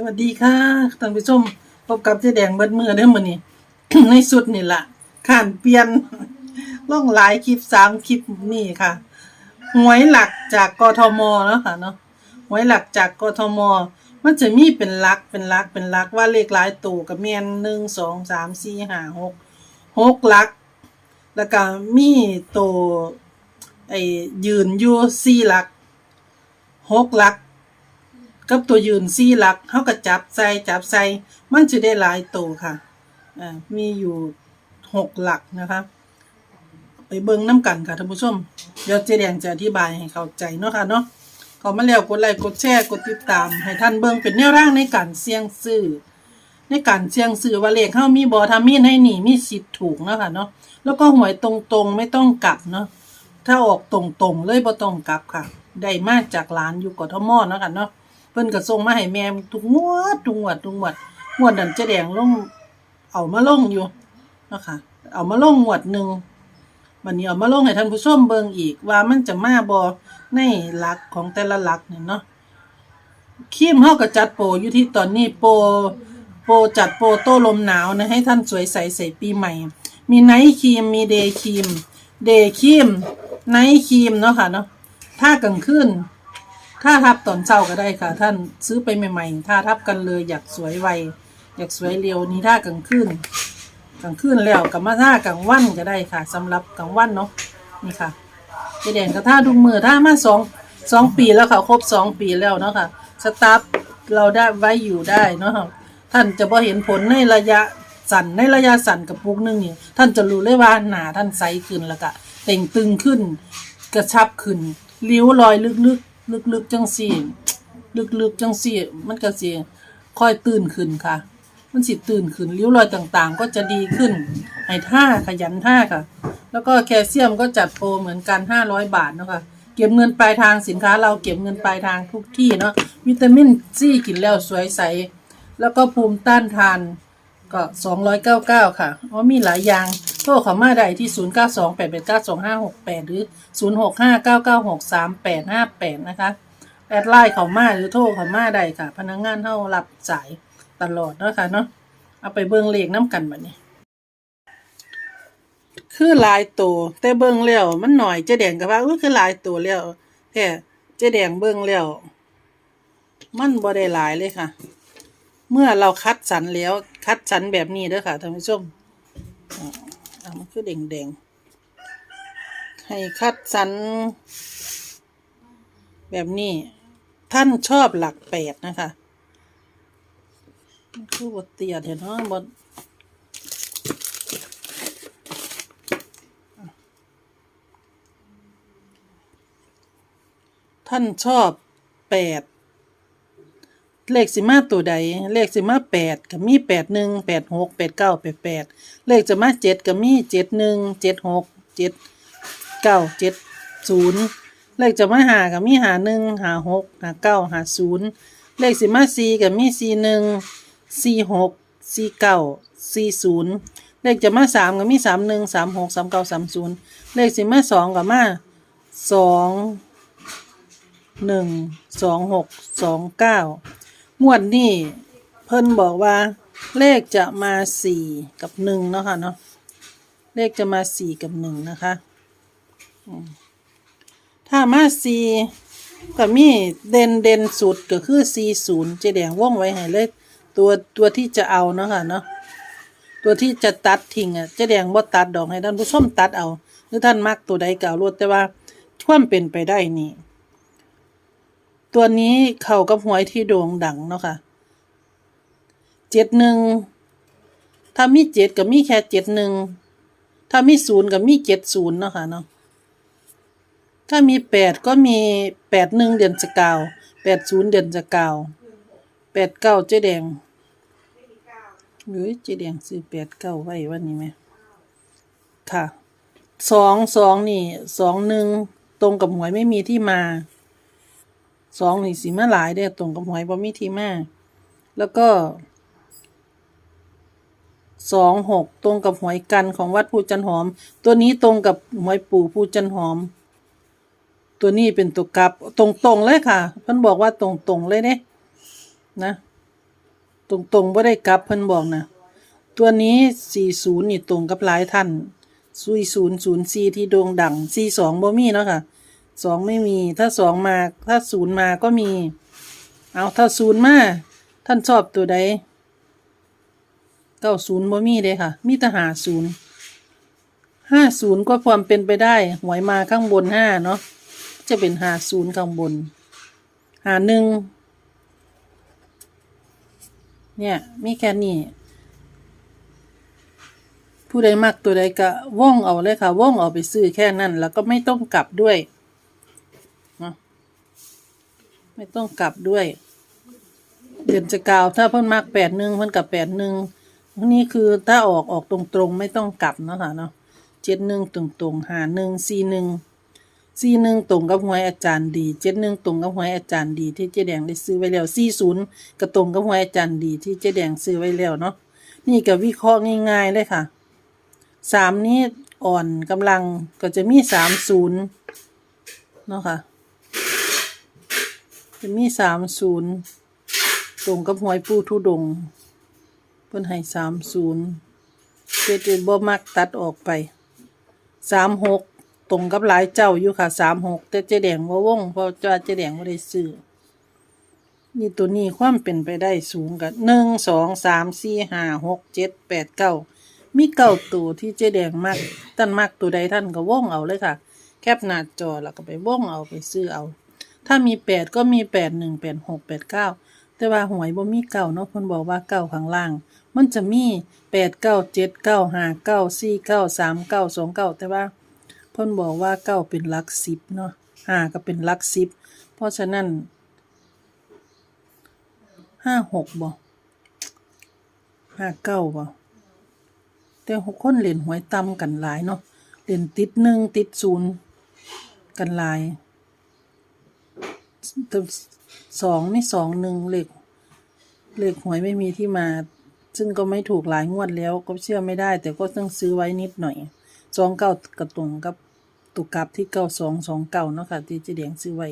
สวัสดีค่ะท่านผู้ชมพบกับเจ๊แดงเบิดมือเด้อมื้อนี้ ในสุดนี่ล่ะข้านเปลี่ยนล่องหลายคลิปสามคลิปนี่ค่ะหวยหลักจากกทมเนาะค่ะเนาะหวยหลักจากกทม มันจะมีเป็นหลักเป็นหลักเป็นหลักว่าเลขหลายตัวกับแม่นหนึ่งสองสามสี่ห้าหกหกหลัก แล้วก็มีตัวไอ้ยืนอยู่สี่หลักหกหลัก กับตัวยืนซี่หลักเขาก็จับใส่จับใส่มันจะได้หลายตัวค่ะอ่ามีอยู่หกหลักนะคะไปเบิ่งน้ำกันค่ะท่านผู้ชมเดี๋ยวเจแดงจะอธิบายให้เข้าใจเนาะค่ะเนาะเขามาแล้วกดไลค์กดแชร์กดติดตาม ให้ท่านเบิ่งเป็นแนวร่างในการเสี่ยงซื้อในการเสี่ยงซื้อว่าเลขเข้ามีบอทามีให้หนีมีสิทธิ์ถูกเนาะค่ะเนาะแล้วก็หวยตรงๆไม่ต้องกลับเนาะถ้าออกตรงๆเลยบ่ต้องกลับค่ะ ได้มาจากร้านอยู่กทมเนาะค่ะเนาะ พิ่นก็ส่งมาให้แม่ทุกงวดทุกงวดทุกงวดงวดนั้นจ๊แดงลง เอามาลงอยู่นะคะเอามาลงงวดหนึ่งวันนี้เอามาลงให้ท่านผู้ชมเบิ่งอีกว่ามันจะมาบ่ในหลักของแต่ละหลักเนี่ยเนาะคีมเฮาก็จัดโปรอยู่ที่ตอนนี้โปรโปรจัดโปรโต้ลมหนาวนะให้ท่านสวยใสใส่ปีใหม่ มีไนท์ครีมมีเดย์ครีมเดย์ครีมไนท์ครีมเนาะค่ะเนาะถ้ากลางคืน ถ้าทับตอนเช้าก็ได้ค่ะ ท่านซื้อไปใหม่ๆถ้าทับกันเลยอยากสวยไวอยากสวยเร็วนี่ถ้ากลางคืนกลางคืนแล้วกับมาท่ากลางวันก็ได้ค่ะสำหรับกลางวันเนาะนี่ค่ะเจแดงก็ท่าทุกมือท่ามาสองสองปีแล้วค่ะครบสองปีแล้วเนาะค่ะสตาร์ทเราได้ไว้อยู่ได้เนาะท่านจะพอเห็นผลในระยะสั้นในระยะสั้นกับปุกนึงเนี่ยท่านจะรู้เลยว่าหนาท่านใสขึ้นแล้วก็เต่งตึงขึ้น กระชับขึ้นริ้วรอยลึก ลึกๆจังสี่ ลึกๆจังสี่ มันก็สิค่อยตื่นขึ้นค่ะ มันสิตื่นขึ้นริ้วรอยต่างๆ ก็จะดีขึ้นให้ท่าขยันท่าค่ะ แล้วก็แคลเซียมก็จัดโปรเหมือนกัน 500 บาทเนาะค่ะเก็บเงินปลายทางสินค้า เราเก็บเงินปลายทางทุกที่เนาะวิตามินซีกินแล้วสวยใส แล้วก็ภูมิต้านทานก็ 299 ค่ะเพราะมีหลายอย่าง ทรเข้ามาได้ที่ 0928892568 หรือ 0659963858 นะคะ แอดไลน์เข้ามาหรือโทรเข้ามาได้ค่ะ พนักงานเฮารับสายตลอดเนาะค่ะเนาะเอาไปเบิ่งเลขน้ำกันบัดนี้ คือหลายตัวแต่เบิ่งแล้วมันหน่อยเจ๊แดงก็ว่าอุ้ยคือหลายตัวแล้วแท้เจ๊แดงเบิ่งแล้วมันบ่ได้หลายเลยค่ะ เมื่อเราคัดสรรแล้วคัดสรรแบบนี้เด้อค่ะท่านผู้ชม มันคือแดงๆให้คัดสรรแบบนี้ ท่านชอบหลักแปดนะคะมันคือบทเตียดเห็นเนาะบทท่านชอบแปด เลขสิมาตัวใด เลขสิมาแปดก็มีแปดหนึ่งแปดหกแปดเก้าแปดแปดเลขจะมาเจ็ดก็มีเจ็ดหนึ่งเจ็ดหกเจ็ดเก้าเจ็ดศูนย์เลขจะมาหาก็มีหาหนึ่งหาหกหาเก้าหาศูนย์เลขสิมาสี่ก็มีสี่หนึ่งสี่หกสี่เก้าสี่ศูนย์เลขจะมาสามก็มีสามหนึ่งสามหกสามเก้าสามศูนย์เลขสิมาสองก็มาสองหนึ่งสองหกสองเก้า งวดนี้เพิ่นบอกว่า เลขจะมาสี่กับหนึ่งเนาะค่ะเนาะเลขจะมาสี่กับหนึ่งนะคะถ้ามาสี่ก็มีเด่นเด่นสุดก็คือสี่ศูนย์เจแดงว่องไว้ให้เลยตัวตัวที่จะเอาเนาะค่ะเนาะตัวที่จะตัดทิ้งอะเจแดงบ่ตัดดอกให้ท่านผู้ชมตัดเอาหรือท่านมักตัวใดเก่ารวดแต่ว่าควมเป็นไปได้นี่ ตัวนี้เข้ากับหวยที่โด่งดังเนาะค่ะเจ็ดหนึ่งถ้ามีเจ็ดก็มีแค่เจ็ดหนึ่งถ้ามีศูนย์ก็มีเจ็ดศูนย์เนาะค่ะเนาะถ้ามีแปดก็มีแปดหนึ่งเดือนสกาวแปดศูนย์เดือนสกาวแปดเก้าเจ๊แดงเฮ้ยเจ๊แดงซื้อแปดเก้าไว้วันนี้ไหมค่ะสองสองนี่สองหนึ่งตรงกับหวยไม่มีที่มา สองนี่สีมาหลายเด้ตรงกับหวยบ่มีทีมาแล้วก็สองหกตรงกับหวยกันของวัดภูจันหอม ตัวนี้ตรงกับหวยปู่ภูจันหอม ตัวนี้เป็นตัวกลับตรงๆเลยค่ะ เพิ่นบอกว่าตรงๆเลยเด้นะ ตรงตรงๆบ่ได้กลับเพิ่นบอกนะตัวนี้40นี่ตรงกับหลายท่านซุย004ที่โด่งดัง42บ่มีเนาะค่ะ 2ไม่มี ถ้า2มา ถ้า0มาก็มี เอาถ้า0มา ท่านชอบตัวใด90บ่มีเด้ค่ะ มีแต่หา0 50ก็ความเป็นไปได้ หวยมาข้างบน5เนาะ จะเป็น50ข้างบน หาหนึ่ง เนี่ย มีแค่นี้ ผู้ใดมักตัวใดก็ว่องเอาเลยค่ะ ว่องเอาไปซื้อแค่นั้น แล้วก็ไม่ต้องกลับด้วยเนาะ ไม่ต้องกลับด้วย เดือนจะกล่าว ถ้าเพิ่นมักแปดหนึ่งเพิ่นกับแปดหนึ่งนี่คือถ้าออกออกตรงๆ ไม่ต้องกลับเนาะค่ะเนาะเจ็ดหนึ่งตรงๆหาหนึ่งสี่หนึ่งสี่หนึ่งตรงกับหวยอาจารย์ดีเจ็ดหนึ่งตรงกับหวยอาจารย์ดี ที่เจ๊แดงได้ซื้อไว้แล้วสี่ศูนย์ก็ตรงกับหวยอาจารย์ดีที่เจ๊แดงซื้อไว้แล้วเนาะนี่ก็วิเคราะห์ง่ายๆเลยค่ะสามนี้อ่อนกำลังก็จะมีสามศูนย์เนาะค่ะ จะมีสามศูนย์ตรงกับหวยปูทุดงเพิ่นให้สามศูนย์เจ็ดเจ็ดบ่มักตัดออกไปสามหกตรงกับหลายเจ้าอยู่ค่ะสามหกแต่เจแดงว่าวงเพราะว่าเจแดงไม่ได้ซื้อนี่ตัวนี้ความเป็นไปได้สูงกับหนึ่งสองสามสี่ห้าหกเจ็ดแปดเก้ามีเก้าตัวที่เจแดงมากท่านมากตัวใดท่านก็ว่องเอาเลยค่ะ แคปหน้าจอแล้วก็ไปว่องเอาไปซื้อเอา ถ้ามีแปดก็มีแปดหนึ่งแปดหกแปดเก้าแต่ว่าหวยบ่มีเก้าเนาะเพิ่นบอกว่าเก้าข้างล่าง มันจะมีแปดเก้าเจ็ดเก้าห้าเก้าสี่เก้าสามเก้าสองเก้าแต่ว่าเพิ่นบอกว่าเก้าเป็นหลักสิบเนาะห้าก็เป็นหลักสิบ เพราะฉะนั้นห้าหกบ่ห้าเก้าบ่แต่หกคนเล่นหวยต่ำกันหลายเนาะเล่นติดหนึ่งติดศูนย์กันหลาย สองไม่สองหนึ่งเหลขเหลขหวยไม่มีที่มา ซึ่งก็ไม่ถูกหลายงวดแล้วก็เชื่อไม่ได้ แต่ก็ต้องซื้อไว้นิดหน่อยสองเก้ากระตรงกับตุกับที่เก้าสองสองเก้าเนาะค่ะที่เจะเดียงซื้อไว้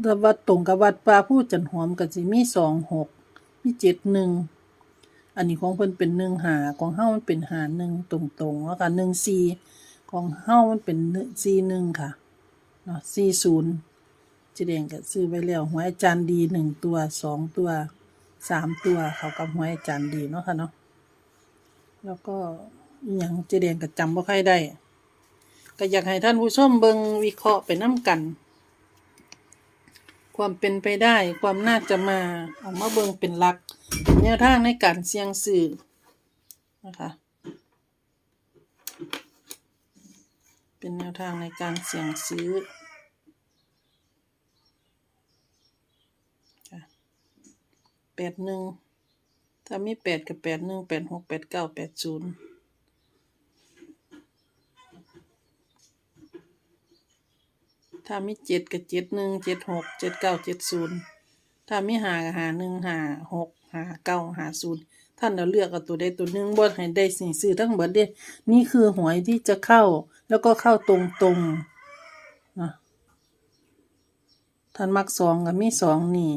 แต่วัดตรงกับวัดป่าผู้จันหอมก็สิมีสองหกมีเจ็ดหนึ่งอันนี้ของเพิ่นเป็นหนึ่งหาของเฮ้ามันเป็นหาหนึ่งตรงๆแล้วกันหนึ่งสี่ของเฮ้ามันเป็นสี่หนึ่งค่ะเนาะสี่ศูนย์ จแดงก็ซื้อไว้แล้วหวยอาจารย์ดีหนึ่งตัวสองตัวสามตัวเขากับหวยอาจารย์ดีเนาะค่ะเนาะแล้วก็อย่างเจแดงก็จำบ่ค่อยได้ ก็อยากให้ท่านผู้ชมเบิงวิเคราะห์ไปน้ำกัน ความเป็นไปได้ความน่าจะมาเอามาเบิงเป็นหลักแนวทางในการเสี่ยงสื่อนะคะเป็นแนวทางในการเสี่ยงซื้อ แปดหนึ่งถ้ามีแปดกับแปดหนึ่งแปดหกแปดเก้าแปดศูนย์ถ้ามีเจ็ดกับเจ็ดหนึ่งเจ็ดหกเจ็ดเก้าเจ็ดศูนย์ถ้ามีหากับหาหนึ่งหาหกหาเก้าหาศูนย์ท่านเราเลือกเอาตัวใดตัวหนึ่งบ่ให้ได้สิ่งซื้อทั้งหมดเด้นี่คือหวยที่จะเข้าแล้วก็เข้าตรงๆนะท่านมักสองกับมีสองนี่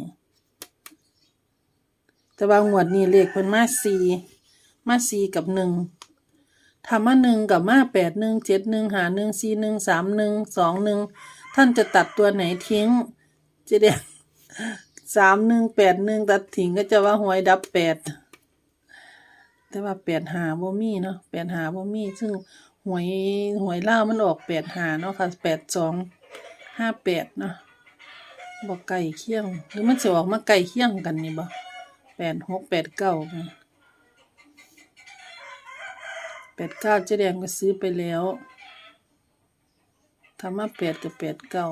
แต่ว่างวดนี้เลขเพิ่นมาสี่มาสี่กับหนึ่งถ้ามาหนึ่งกับมาแปดหนึ่งเจ็ดหนึ่งหาหนึ่งสี่หนึ่งสามหนึ่งสองหนึ่งท่านจะตัดตัวไหนทิ้งเจะเดียสามหนึ่งแปดหนึ่งตัดทิ้งก็จะว่าหวยดับแปดแต่ว่าแปดหาบ่มีเนาะแปดหาบ่มีซึ่งหวยหวยเล่ามันออกแปดหาเนาะค่ะแปดสองห้าแปดเนาะบอกไก่เคี่ยงหรือมันจะออกมาไก่เคี่ยงกันนี่บ่ แปดหกแปดเก้าแปดเก้าเจ๊แดงก็ซื้อไปแล้วทำมาแปดกับแปดเก้า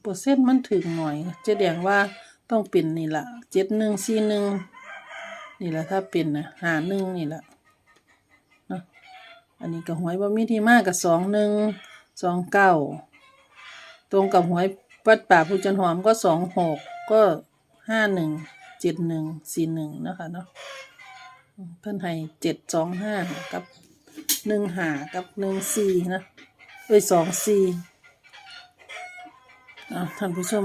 เปอร์เซ็นต์มันถึงหน่อย เจ๊แดงว่าต้องเป็นนี่ละเจ็ดหนึ่งสี่หนึ่งนี่แหละถ้าเป็นนะหาหนึ่งนี่แหละเนาะอันนี้ก็หวยว่ามีที่มากกับสองหนึ่งสองเก้าตรงกับหวยวัดป่าผู้จันหอมก็สองหกก็ห้าหนึ่ง จ็ดหนึ่งสี่หนึ่งนะคะเนาะเพิ่อนให้เจ็ดสองห้ากับหนึ่งหากับหนึ่งสี่นะเอ้ยสองสี่ท่านผู้ชม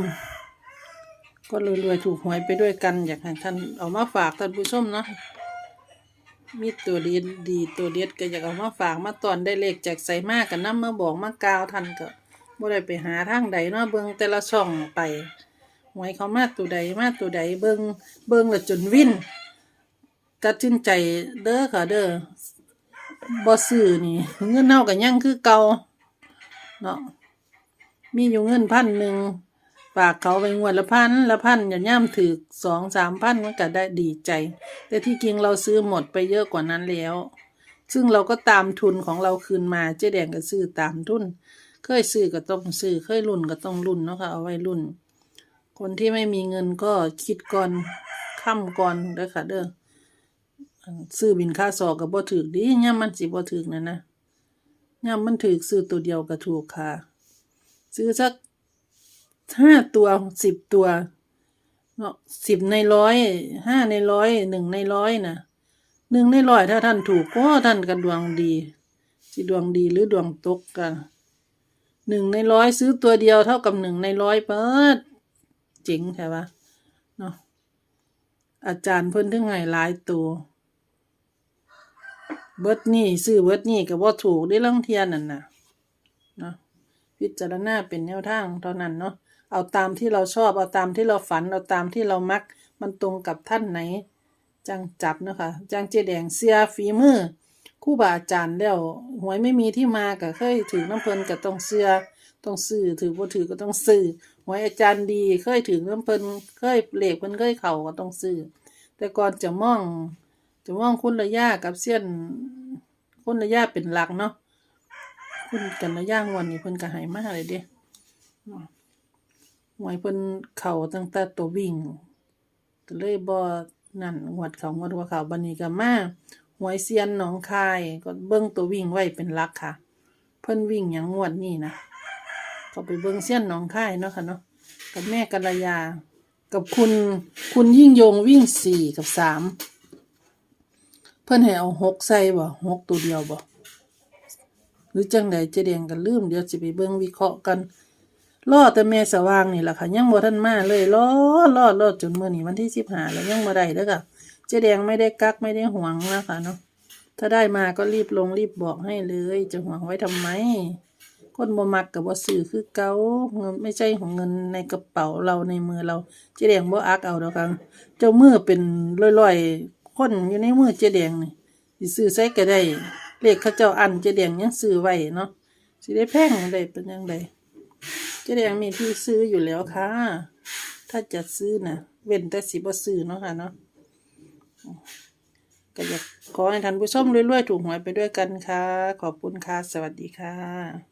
ก็รวยๆถูกหวยไปด้วยกัน อยากให้ท่านเอามาฝากท่านผู้ชมเนาะมีตัวดีดีตัวเด็ดก็อยากเอามาฝากมาตอนได้เลขจากใส่มากกันน้ำมาบอกมากล่าวท่านก็บ่ได้ไปหาทางใดเนาะเบิ่งแต่ละช่องไป หวยเขามาตัวใดมาตัวใดเบิงเบิงแล้วจนวินตัดสินใจเด้อค่ะเด้อบ่ซื้อนี่ เงินเฮาก็ยังคือเก่าเนาะมีอยู่เงินพันหนึ่งฝากเขาไปงวดละพันละพันอย่าย่ำถือสองสามพันมันก็ได้ดีใจ แต่ที่จริงเราซื้อหมดไปเยอะกว่านั้นแล้ว ซึ่งเราก็ตามทุนของเราคืนมาเจ๊แดงก็ซื้อตามทุน เคยซื้อก็ต้องซื้อเคยรุ่นก็ต้องรุ่นเนาะค่ะเอาไว้รุ่น คนที่ไม่มีเงินก็คิดก่อนค่ำก่อนเด้อค่ะเด้อซื้อบินค่าสอกกับบ่ถือดีย่ำมันสิบ่ถือนะนะย่ำมันถือซื้อตัวเดียวก็ถูกค่ะ ซื้อสักห้าตัวสิบตัวเนาะสิบในร้อยห้าในร้อยหนึ่งในร้อยนะหนึ่งในร้อยถ้าท่านถูกก็ท่านก็ดวงดีสิดวงดีหรือดวงตกกันหนึ่งในร้อยซื้อตัวเดียวเท่ากับหนึ่งในร้อยเปิด เจ๋งใช่ปะเนาะอาจารย์เพิ่นถึงให้หลายตัว เบิดนี่ซื้อเบิดนี่ก็บ่ถูกได้ลังเทียนนั่นน่ะเนาะพิจารณาเป็นแนวทางเท่านั้นเนาะเอาตามที่เราชอบเอาตามที่เราฝันเอาตามที่เรามัก มันตรงกับท่านไหน จังจับเนาะคะจังเจแดงเสียฝีมือคู่บาอาจารย์แล้วหวยไม่มีที่มาก็เคยถือน้ำเพลินก็ต้องเสื้อต้องซื้อถือบ่ถือก็ต้องซื้อ หวยอาจารย์ดีเคยถือน้ำเพลินเคยเหล็กเพิ่นเคยเข่าก็ต้องซื้อ แต่ก่อนจะมอง จะมองคุณระยะกับเสี้ยนคุณระยะเป็นหลักเนาะคุณกันระย่าวันนี้เพิ่นก็ให้มากเลยเด้หวยเพิ่นเข้าตั้งแต่ตัววิ่งก็เลยบ่นั่นงวดเขางวดว่าเขาบัดนี้ก็มาหวยเซียนหนองคายก็เบิ่งตัววิ่งไว้เป็นหลักค่ะ เพิ่นวิ่งหยังงวดนี้นะ ก็ไปเบิ่งเซียนหนองค่ายเนาะค่ะเนาะกับแม่กัลยา กับคุณคุณยิ่งยงวิ่งสี่กับสามเพิ่อนให้เอาหกใส่บ่หกตัวเดียวบ่หรือจังใดเจแดงกันลืมเดี๋ยวสิไปเบิ่งวิเคราะห์กันรอแต่แม่สว่างนี่แหละค่ะ ยังบ่ทันมาเลยรอรอรอจนเมื้อนี้วันที่15แล้วยังบ่ได้เด้อค่ะเจแดงไม่ได้กักไม่ได้หวงนะคะเนาะถ้าได้มาก็รีบลงรีบบอกให้เลย จะหวงไว้ทำไม คนบ่มักก็บ่ซื้อคือเกาเงินไม่ใช่ของเงินในกระเป๋าเราในมือเราเจแดงบ่อักเอาดอกค่ะเจ้ามือเป็นร้อยๆคนอยู่ในมือเจแดงนี่สิซื้อใส่ก็ได้เลขเขาเจ้าอันเจะแดงยังซื้อไว้เนาะสิได้แพงได้เป็นยังไงเจะแดงมีที่ซื้ออยู่แล้วค่ะ ถ้าจะซื้อนะเว้นแต่สิบ่ซื้อเนาะค่ะเนาะก็อยากขอให้ท่านผู้ชมรวยๆถูกหวยไปด้วยกันค่ะ ขอบคุณค่ะ สวัสดีค่ะ